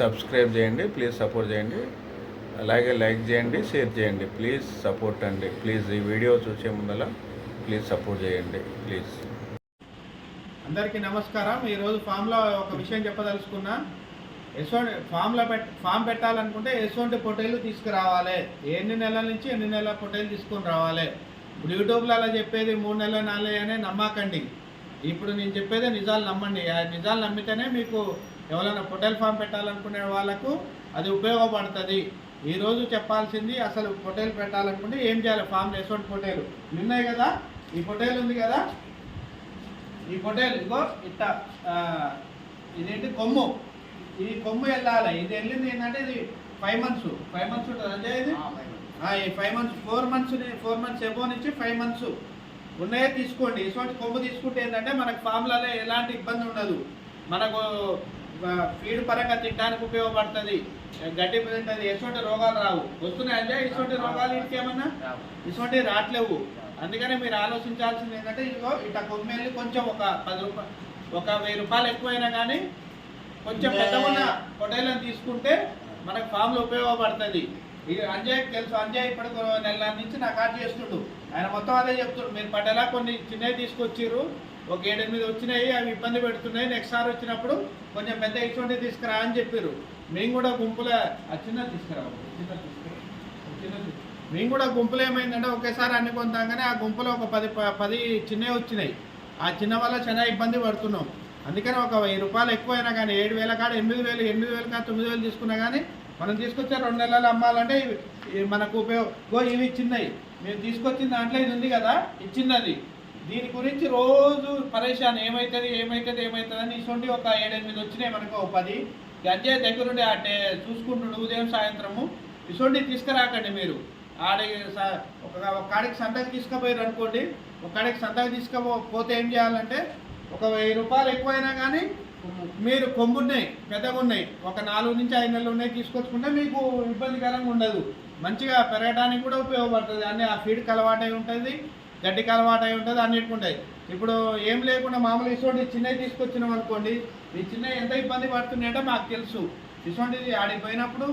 Subscribe చేయండి please support చేయండి. అలాగే లైక్ చేయండి షేర్ చేయండి. ప్లీజ్ సపోర్ట్ అండి. ప్లీజ్ ఈ వీడియో చూసే ముందర ప్లీజ్ సపోర్ట్ చేయండి. ప్లీజ్ అందరికీ నమస్కారం. ఈరోజు ఫామ్లో ఒక విషయం చెప్పదలుచుకున్నా. ఎటువంటి ఫామ్లో పెట్ ఫామ్ పెట్టాలనుకుంటే ఎటువంటి పొటైలు తీసుకురావాలి. ఎన్ని నెలల నుంచి ఎన్ని నెలల పొటైలు తీసుకొని రావాలి? ఇప్పుడు యూట్యూబ్లో అలా చెప్పేది మూడు నెలలు నాలుగు అనే నమ్మకండి. ఇప్పుడు నేను చెప్పేది నిజాలు నమ్మండి. ఆ నిజాలు నమ్మితేనే మీకు ఎవరైనా పొట్టేల్ ఫామ్ పెట్టాలనుకునే వాళ్ళకు అది ఉపయోగపడుతుంది. ఈరోజు చెప్పాల్సింది అసలు పొట్టేలు పెట్టాలనుకుంటే ఏం చేయాలి? ఫామ్ ఎసోంటి పొట్టేలు ఉన్నాయి కదా ఈ పొట్టేలు ఉంది కదా? ఈ పొటేలు ఇగో ఇట్ట ఇదేంటి కొమ్ము? ఈ కొమ్ము వెళ్ళాలి. ఇది వెళ్ళింది ఏంటంటే ఇది ఫైవ్ మంత్స్ ఫైవ్ మంత్స్ ఉంటుంది. అంటే ఇది? ఆ, ఈ five months four months four months above నుంచి ఫైవ్ మంత్స్. ఉన్నాయే తీసుకోండి. ఇటువంటి కొమ్ము తీసుకుంటే ఏంటంటే మనకు ఫామ్లలో ఎలాంటి ఇబ్బంది ఉండదు. మనకు ఫీడ్ పరంగా తినడానికి ఉపయోగపడుతుంది. గడ్డి తింటుంది ఎటువంటి రోగాలు రావు. వస్తున్నాయంటే ఇటువంటి రోగాలు ఇంకేమన్నా ఇటువంటి రావట్లేవు అందుకనే మీరు ఆలోచించాల్సింది ఏంటంటే ఇదిగో ఇట్లా కొమ్మెల్లి కొంచెం ఒక పది రూపాయలు ఒక వెయ్యి రూపాయలు ఎక్కువైనా కానీ కొంచెం పెద్దగా పొటేలను తీసుకుంటే మనకు ఫామ్లో ఉపయోగపడుతుంది. ఈ అంజయ్ తెలుసు అంజయ్ ఇప్పుడు నెల నుంచి నాకు కార్డు చేస్తుండు. ఆయన మొత్తం అదే చెప్తుండు. మీరు పట్టేలా కొన్ని చిన్నవి తీసుకొచ్చిర్రు. ఒక ఏడెనిమిది వచ్చినాయి అవి ఇబ్బంది పెడుతున్నాయి. నెక్స్ట్ సార్ వచ్చినప్పుడు కొంచెం పెద్ద ఇటువంటి తీసుకురా అని చెప్పారు మేము కూడా గుంపుల చిన్న తీసుకురా తీసుకురా మేము కూడా గుంపులు ఏమైందంటే ఒకేసారి అన్ని కొంటాగానే ఆ గుంపులో ఒక పది ప- పది చిన్నవి వచ్చినాయి. ఆ చిన్న వల్ల చాలా ఇబ్బంది పడుతున్నాం. అందుకని ఒక వెయ్యి రూపాయలు ఎక్కువైనా కానీ ఏడు వేల కాడ ఎనిమిది వేలు ఎనిమిది వేలు కాదు తొమ్మిది వేలు తీసుకున్నా కానీ మనం తీసుకొచ్చే రెండు నెలలు అమ్మాలంటే ఇవి- మనకు ఉపయోగ గో ఇవి ఇచ్చిన్నాయి మేము తీసుకొచ్చిన దాంట్లో ఇది ఉంది కదా ఇచ్చిన్నది దీని గురించి రోజు పరేషాన్ ఏమవుతుంది ఏమవుతుంది ఏమవుతుంది అని ఇటువంటి ఒక ఏడెనిమిది వచ్చినాయి మనకు ఒక పది. గంజే దగ్గరుండి అంటే చూసుకుంటుండు ఉదయం సాయంత్రము. ఇటువంటి తీసుకురాకండి మీరు. ఆడ స- ఒక ఒక కాడికి సంతకి తీసుకుపోయారు అనుకోండి ఒక కాడికి సంతకి తీసుకుపోతే ఏం చేయాలంటే ఒక వెయ్యి రూపాయలు ఎక్కువైనా కానీ మీరు కొమ్మున్నాయి పెద్దగా ఉన్నాయి ఒక నాలుగు నుంచి ఐదు నెలలు ఉన్నాయి తీసుకొచ్చుకుంటే మీకు ఇబ్బందికరంగా ఉండదు. మంచిగా పెరగడానికి కూడా ఉపయోగపడుతుంది. అన్ని ఆ ఫీడ్కి అలవాటై ఉంటుంది గడ్డికి అలవాటై ఉంటుంది అన్నిటికి ఉంటాయి. ఇప్పుడు ఏం లేకుండా మామూలు ఇటువంటి చిన్నవి తీసుకొచ్చినాం అనుకోండి ఈ చిన్నవి ఎంత ఇబ్బంది పడుతున్నాయంటే మాకు తెలుసు. ఇటువంటిది ఆడికి పోయినప్పుడు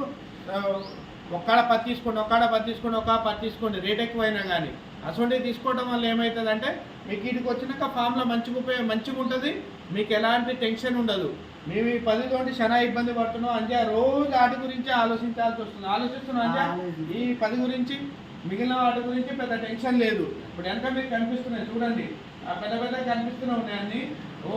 ఒక్కడ పత్తి తీసుకోండి ఒక్కడ పత్తి తీసుకోండి ఒక పత్తి తీసుకోండి రేట్ ఎక్కువైనా కానీ అటువంటివి తీసుకోవడం వల్ల ఏమవుతుందంటే మీకు ఇటుకు వచ్చినాక ఫామ్లో మంచిగా ఉపయోగం మంచిగా ఉంటుంది మీకు ఎలాంటి టెన్షన్ ఉండదు. మేము ఈ పది తోటి చాలా ఇబ్బంది పడుతున్నాం. అంతే రోజు వాటి గురించి ఆలోచించాల్సి వస్తుంది. ఆలోచిస్తున్నాం అంటే ఈ పది గురించి మిగిలిన వాటి గురించి పెద్ద టెన్షన్ లేదు. ఇప్పుడు ఎంత మీకు కనిపిస్తున్నాయి చూడండి. ఆ పెద్ద పెద్ద కనిపిస్తూనే ఉన్నాయి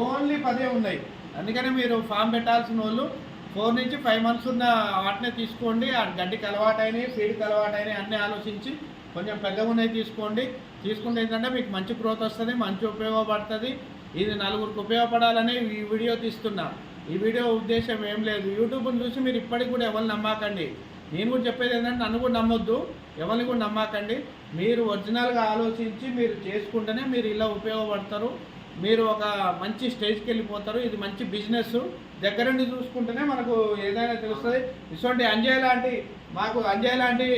ఓన్లీ పదే ఉన్నాయి. అందుకనే మీరు ఫామ్ పెట్టాల్సిన వాళ్ళు ఫోర్ నుంచి ఫైవ్ మంత్స్ ఉన్న వాటినే తీసుకోండి. ఆ గడ్డికి అలవాటైనవి ఫీడ్కి అలవాటైనవి అన్నీ ఆలోచించి కొంచెం పెద్దగా ఉన్నాయి తీసుకోండి. తీసుకుంటే ఏంటంటే మీకు మంచి గ్రోత్ వస్తుంది మంచి ఉపయోగపడుతుంది. ఇది నలుగురికి ఉపయోగపడాలని ఈ వీడియో తీస్తున్నా. ఈ వీడియో ఉద్దేశం ఏం లేదు. యూట్యూబ్ని చూసి మీరు ఇప్పటికి కూడా ఎవరు నమ్మకండి? నేను కూడా చెప్పేది ఏంటంటే నన్ను కూడా నమ్మొద్దు. ఎవరిని కూడా నమ్మకండి. మీరు ఒరిజినల్గా ఆలోచించి మీరు చేసుకుంటేనే మీరు ఇలా ఉపయోగపడతారు. మీరు ఒక మంచి స్టేజ్కి వెళ్ళిపోతారు. ఇది మంచి బిజినెస్. దగ్గరుండి చూసుకుంటేనే మనకు ఏదైనా తెలుస్తుంది. ఇటువంటి అంజయ్ లాంటి మాకు అంజయ్ లాంటి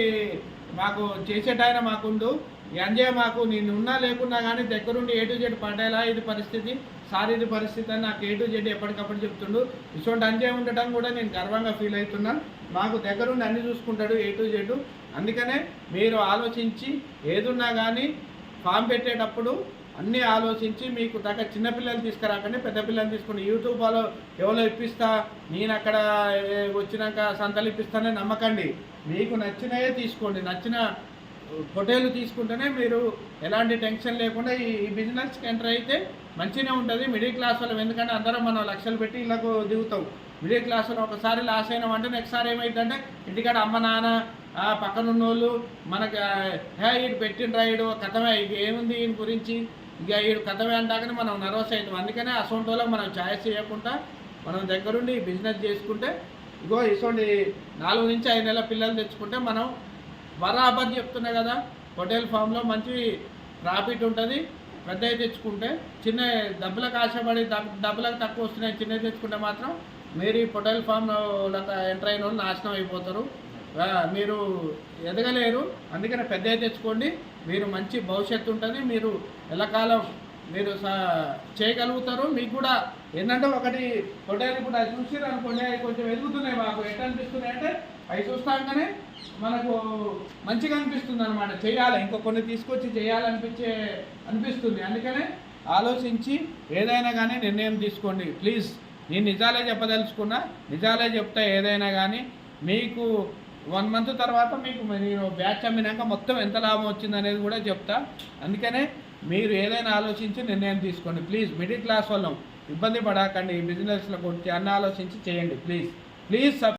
మాకు చేసేటాయన మాకుండు ఎంజాయ్ మాకు నేను ఉన్నా లేకున్నా కానీ దగ్గరుండి ఏ టు జెడ్ పడేలా ఇది పరిస్థితి. సార్ ఇది పరిస్థితి అని నాకు ఏ టు జెడ్ ఎప్పటికప్పుడు చెప్తుండు. ఇటువంటి అంజయ్ ఉండటం కూడా నేను గర్వంగా ఫీల్ అవుతున్నాను. మాకు దగ్గరుండి అన్ని చూసుకుంటాడు ఏ టు జెడ్ అందుకనే మీరు ఆలోచించి ఏదున్నా కానీ ఫామ్ పెట్టేటప్పుడు అన్నీ ఆలోచించి మీకు దగ్గర చిన్నపిల్లలు తీసుకురాకండి పెద్ద పిల్లలు తీసుకుని యూట్యూబ్ వాళ్ళు ఎవరో ఇప్పిస్తా నేను అక్కడ వచ్చినాక సంతలు ఇప్పిస్తానని నమ్మకండి. మీకు నచ్చినవే తీసుకోండి. నచ్చిన హోటల్ తీసుకుంటేనే మీరు ఎలాంటి టెన్షన్ లేకుండా ఈ బిజినెస్కి ఎంటర్ అయితే మంచిగానే ఉంటుంది. మిడిల్ క్లాస్ వాళ్ళు ఎందుకంటే అందరం మనం లక్షలు పెట్టి ఇళ్ళకు దిగుతాం. మిడిల్ క్లాస్ వాళ్ళు ఒకసారి లాస్ అయినామంటే నెక్స్ట్ సారి ఏమైందంటే ఇంటికాడ అమ్మ నాన్న పక్కనున్న పక్కన ఉన్న వాళ్ళు మనకు హే ఈడు పెట్టిండ్రా ఈడు కథమే ఇక ఏముంది దీని గురించి? ఇక ఈడు కథమే అంటాకనే మనం నర్వస్ అవుతాం అందుకనే అసొంటి వాళ్ళకి మనం ఛాయిస్ చేయకుండా మనం దగ్గరుండి బిజినెస్ చేసుకుంటే ఇగో ఇటువంటి నాలుగు నుంచి ఐదు నెలల పిల్లలు తెచ్చుకుంటే మనం బరాబర్ చెప్తున్నా కదా హోటల్ ఫామ్లో మంచి ప్రాఫిట్ ఉంటుంది పెద్దవి తెచ్చుకుంటే చిన్న డబ్బులకు ఆశపడి డబ్బులకు తక్కువ వస్తున్నాయి చిన్నవి తెచ్చుకుంటే మాత్రం మీరు ఈ హోటల్ ఫామ్లో ఎంటర్ అయిన వాళ్ళు నాశనం అయిపోతారు. మీరు ఎదగలేరు అందుకనే పెద్దవి తెచ్చుకోండి మీరు మంచి భవిష్యత్తు ఉంటుంది మీరు ఎల్లకాలం మీరు స- చేయగలుగుతారు. మీకు కూడా ఏంటంటే ఒకటి పొట్టేలు ఇప్పుడు అది చూసి అనుకోండి అవి కొంచెం ఎదుగుతున్నాయి మాకు. ఎట్లా అనిపిస్తున్నాయి అంటే అవి చూస్తాకనే మనకు మంచిగా అనిపిస్తుంది అనమాట చేయాలి. ఇంకో కొన్ని తీసుకొచ్చి చేయాలనిపించే అనిపిస్తుంది. అందుకనే ఆలోచించి ఏదైనా కానీ నిర్ణయం తీసుకోండి. ప్లీజ్. నేను నిజాలే చెప్పదలుచుకున్నా. నిజాలే చెప్తా ఏదైనా కానీ మీకు వన్ మంత్ తర్వాత మీకు నేను బ్యాచ్ అమ్మినాక మొత్తం ఎంత లాభం వచ్చింది అనేది కూడా చెప్తా. అందుకనే మీరు ఏదైనా ఆలోచించి నిర్ణయం తీసుకోండి. ప్లీజ్ మిడిల్ క్లాస్ వాళ్ళం ఇబ్బంది పడకండి. ఈ బిజినెస్లో గురించి అన్న ఆలోచించి చేయండి. Please please